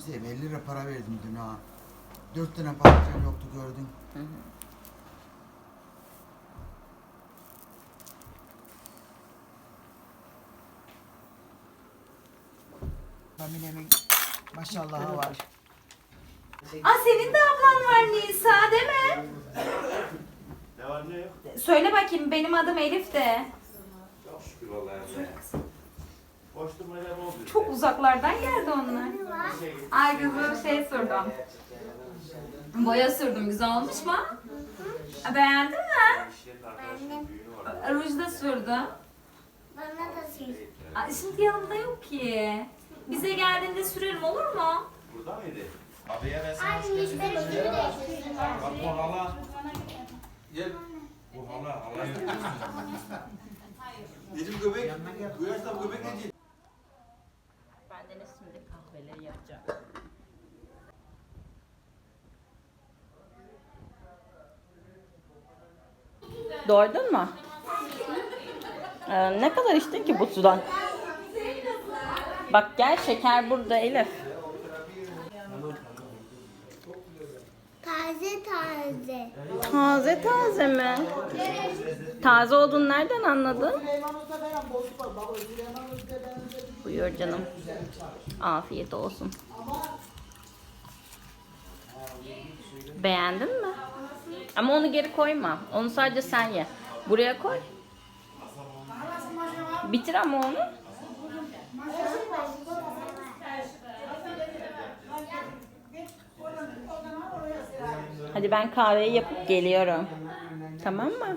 seveyim 50 lira para verdim dün ha. 4 tane patlıcan yoktu gördün. Familemin maşallahı var. Aa senin de ablan var Nisa değil mi? Ne var ne yok? Söyle bakayım benim adım Elif de. Çok şükür vallahi. Ne oldu? Çok uzaklardan geldi onlar. Ay kızım şey sürdüm. Boya sürdüm güzel olmuş mu? Beğendin mi? Ruj da sürdüm. Bana da sil. Aa, Şimdi yanımda yok ki. Bize geldiğinde sürerim olur mu? Burada mıydı? Abiye ben sana üstümü değiştirdim. Bak bu hala. Gel. Bu hala hala. Dedim göbek. Bu yaşta göbek ne Ben de şimdi kahveleri yapacağım. Doydun mu? Ee, ne kadar içtin ki bu sudan? Bak gel şeker burada Elif. Taze taze. Taze taze mi? Taze olduğunu nereden anladın? Buyur canım. Afiyet olsun. Beğendin mi? Ama onu geri koyma. Onu sadece sen ye. Buraya koy. Bitir ama onu. Hadi ben kahveyi yapıp geliyorum. Tamam mı?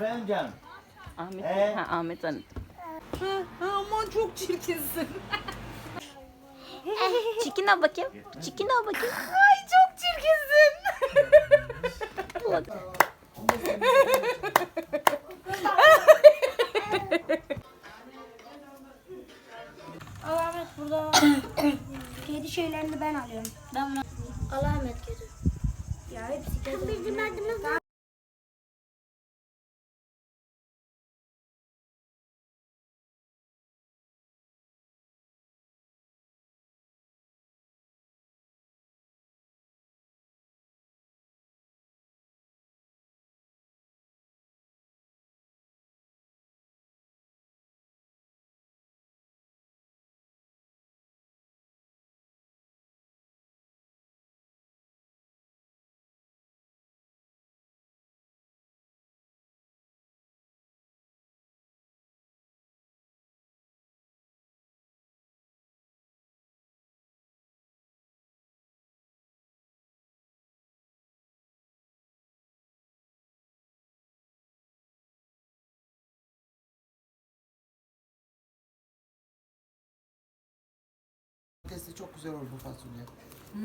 Efendim canım. Ahmet, Ee? ha, Ahmet Hanım. Aman çok çirkinsin. Çikine bakayım. Çikine bakayım. Ay çok Testi çok güzel oldu bu fasulye.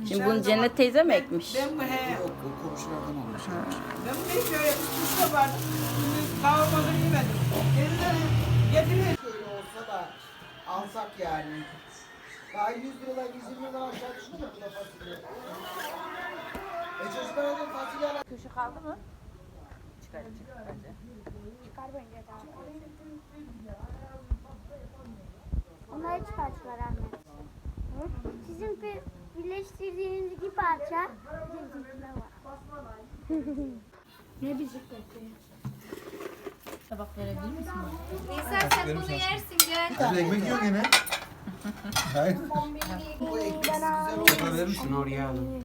Şimdi bunu Cennet teyze mi ekmiş? Ben bu he. Yok bu komşulardan olmuş. Ben bunu hiç öyle kuşla var. Şimdi kavurmadan yemedim. Elinden getirir. Şöyle olsa da alsak yani. Daha 100 liradan 120 liradan aşağı düştü mü bu da fasulye? E çocuklara da fasulye al. Köşe kaldı mı? Çıkar çıkar hadi. çıkar bence daha. Onları çıkarttılar anne. Sizin bir birleştirdiğiniz iki parça ne bisikleti? Tabak verebilir misin? Nisa sen bunu yersin gel. Sen ekmek yiyorsun yine. Hayır. Bu ekmeksiz güzel. Verir misin oraya alın?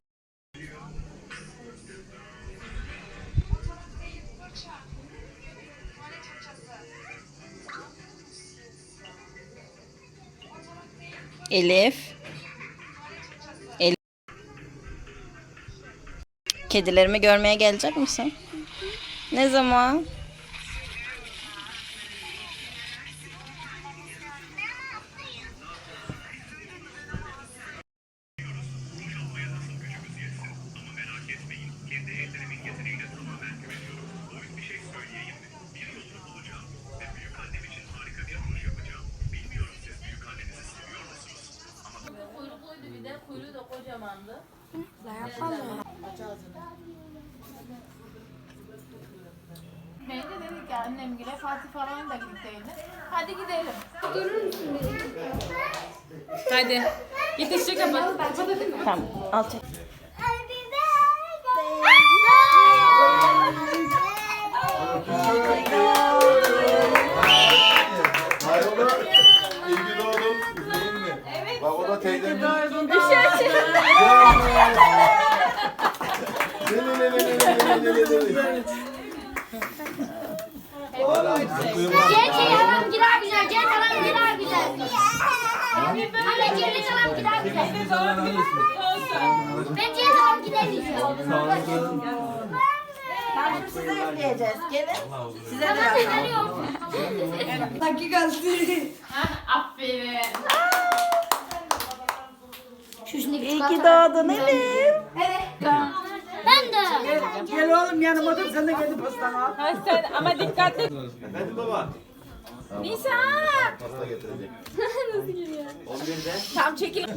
Elif. Kedilerimi görmeye gelecek misin? Ne zaman? Da yapalım. Aç ağzını. Ben de dedik ya annem da gidelim. Hadi gidelim. Durur musun? Hadi. Yetişecek ama. Tamam. Al çek. Ne ne. Cenk salam girer güzel. Cenk salam girer güzel. Anne Cenk salam girer güzel. Ben Cenk salam gider güzel. Size üfleyeceğiz. Gelin. Size de yapalım. veriyorum. Aferin. Şu şimdi İyi ki doğdun Elif. Ben de. Gel oğlum yanıma dur sen de kendi pastanı al. sen ama dikkatli. Efendim baba. Nisa. Pasta getirecek. 11'de. Tam çekil.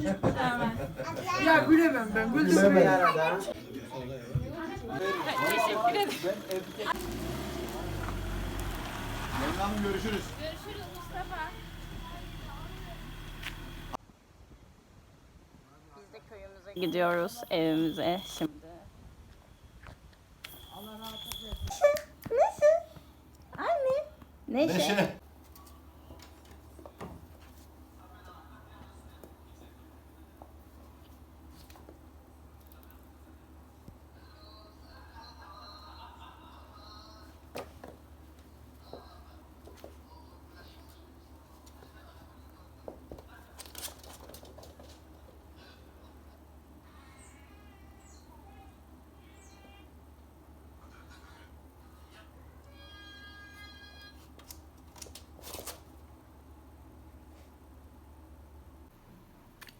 Ya gülemem ben güldüm Bir arada. Teşekkür ederim. Memnun Hanım görüşürüz. Görüşürüz Mustafa. Biz de köyümüze gidiyoruz evimize şimdi. Neşe. Anne. Neşe. Neşe.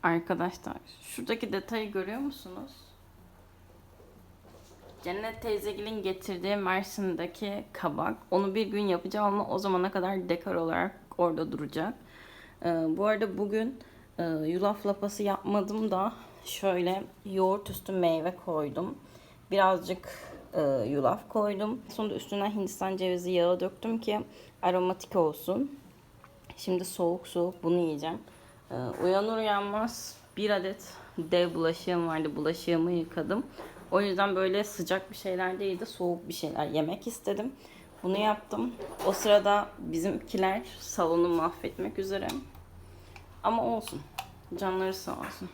Arkadaşlar şuradaki detayı görüyor musunuz? Cennet teyzegilin getirdiği Mersin'deki kabak. Onu bir gün yapacağım ama o zamana kadar dekor olarak orada duracak. Ee, bu arada bugün e, yulaf lapası yapmadım da şöyle yoğurt üstü meyve koydum. Birazcık e, yulaf koydum. Sonra üstüne Hindistan cevizi yağı döktüm ki aromatik olsun. Şimdi soğuk soğuk bunu yiyeceğim. Ee, uyanır uyanmaz bir adet dev bulaşığım vardı. Bulaşığımı yıkadım. O yüzden böyle sıcak bir şeyler değil de soğuk bir şeyler yemek istedim. Bunu yaptım. O sırada bizimkiler salonu mahvetmek üzere. Ama olsun. Canları sağ olsun.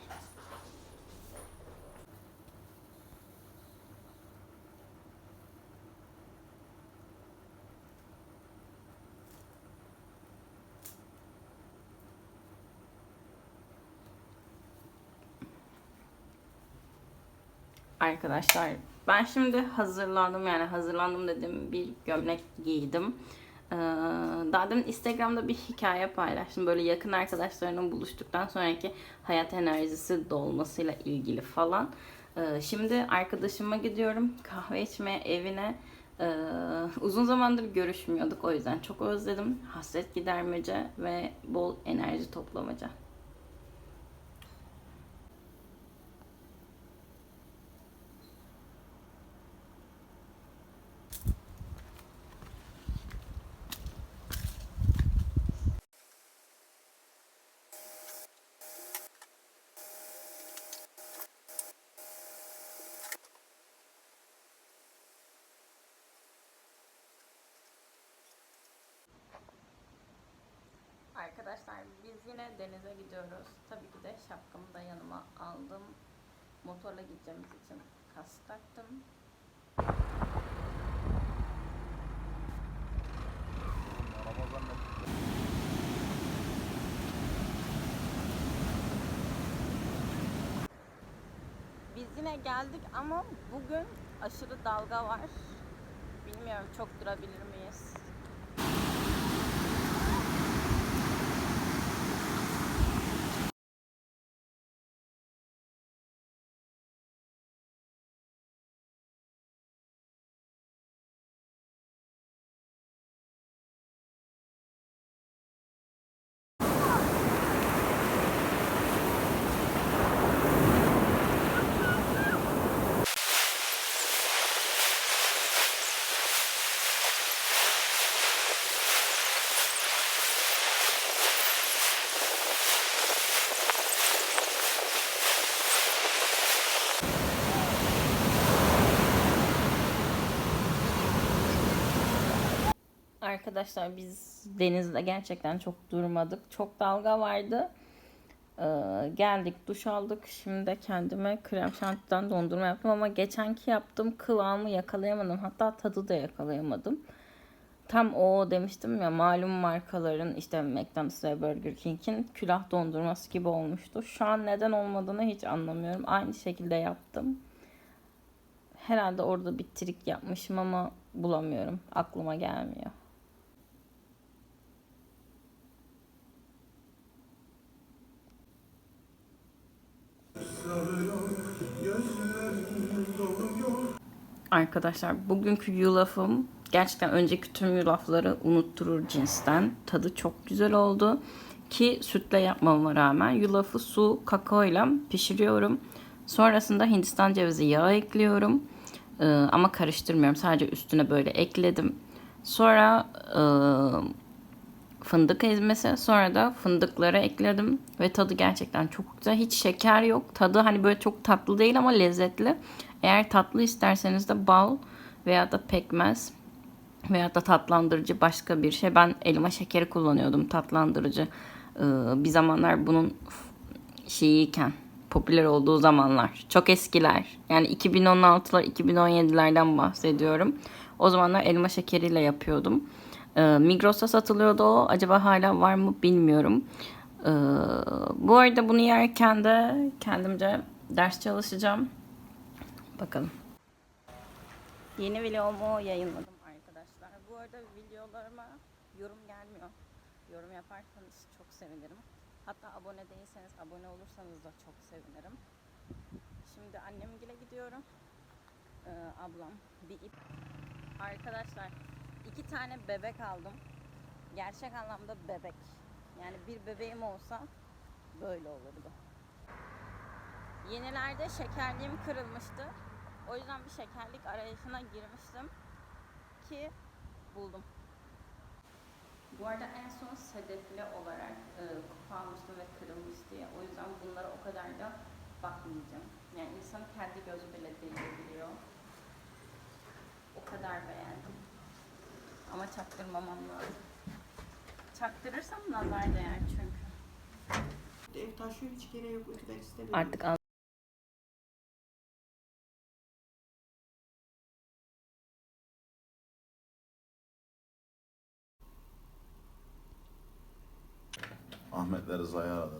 Arkadaşlar ben şimdi hazırlandım yani hazırlandım dedim bir gömlek giydim. Ee, daha demin Instagram'da bir hikaye paylaştım. Böyle yakın arkadaşlarımla buluştuktan sonraki hayat enerjisi dolmasıyla ilgili falan. Ee, şimdi arkadaşıma gidiyorum kahve içmeye evine. Ee, uzun zamandır görüşmüyorduk o yüzden çok özledim. Hasret gidermece ve bol enerji toplamaca. Arkadaşlar biz yine denize gidiyoruz. Tabii ki de şapkamı da yanıma aldım. Motorla gideceğimiz için kask taktım. Biz yine geldik ama bugün aşırı dalga var. Bilmiyorum çok durabilir miyiz? Arkadaşlar biz denizde gerçekten çok durmadık. Çok dalga vardı. Ee, geldik duş aldık. Şimdi de kendime krem şantiden dondurma yaptım ama geçenki yaptığım kıvamı yakalayamadım. Hatta tadı da yakalayamadım. Tam o demiştim ya malum markaların işte McDonald's ve Burger King'in külah dondurması gibi olmuştu. Şu an neden olmadığını hiç anlamıyorum. Aynı şekilde yaptım. Herhalde orada bir trik yapmışım ama bulamıyorum. Aklıma gelmiyor. Arkadaşlar bugünkü yulafım gerçekten önceki tüm yulafları unutturur cinsten. Tadı çok güzel oldu. Ki sütle yapmama rağmen yulafı su, kakao ile pişiriyorum. Sonrasında Hindistan cevizi yağı ekliyorum. Ee, ama karıştırmıyorum. Sadece üstüne böyle ekledim. Sonra e, fındık ezmesi. Sonra da fındıkları ekledim. Ve tadı gerçekten çok güzel. Hiç şeker yok. Tadı hani böyle çok tatlı değil ama lezzetli. Eğer tatlı isterseniz de bal veya da pekmez veya da tatlandırıcı başka bir şey. Ben elma şekeri kullanıyordum tatlandırıcı. Ee, bir zamanlar bunun şeyiyken popüler olduğu zamanlar. Çok eskiler. Yani 2016'lar 2017'lerden bahsediyorum. O zamanlar elma şekeriyle yapıyordum. Ee, Migros'ta satılıyordu o. Acaba hala var mı bilmiyorum. Ee, bu arada bunu yerken de kendimce ders çalışacağım. Bakalım. Yeni vlogumu yayınladım arkadaşlar. Bu arada videolarıma yorum gelmiyor. Yorum yaparsanız çok sevinirim. Hatta abone değilseniz abone olursanız da çok sevinirim. Şimdi annemgile gidiyorum. Ee, ablam bir ip. Arkadaşlar iki tane bebek aldım. Gerçek anlamda bebek. Yani bir bebeğim olsa böyle olurdu. Yenilerde şekerliğim kırılmıştı. O yüzden bir şekerlik arayışına girmiştim ki buldum. Bu arada en son sedefli olarak e, kupa almıştım ve kırılmıştı ya. O yüzden bunlara o kadar da bakmayacağım. Yani insan kendi gözü bile değebiliyor. O kadar beğendim. Ama çaktırmamam lazım. Çaktırırsam nazar değer çünkü. Ev taşıyor hiç gereği yok. Ötüden istemiyorum. Artık al. Ahmet'le Rıza'yı aradı.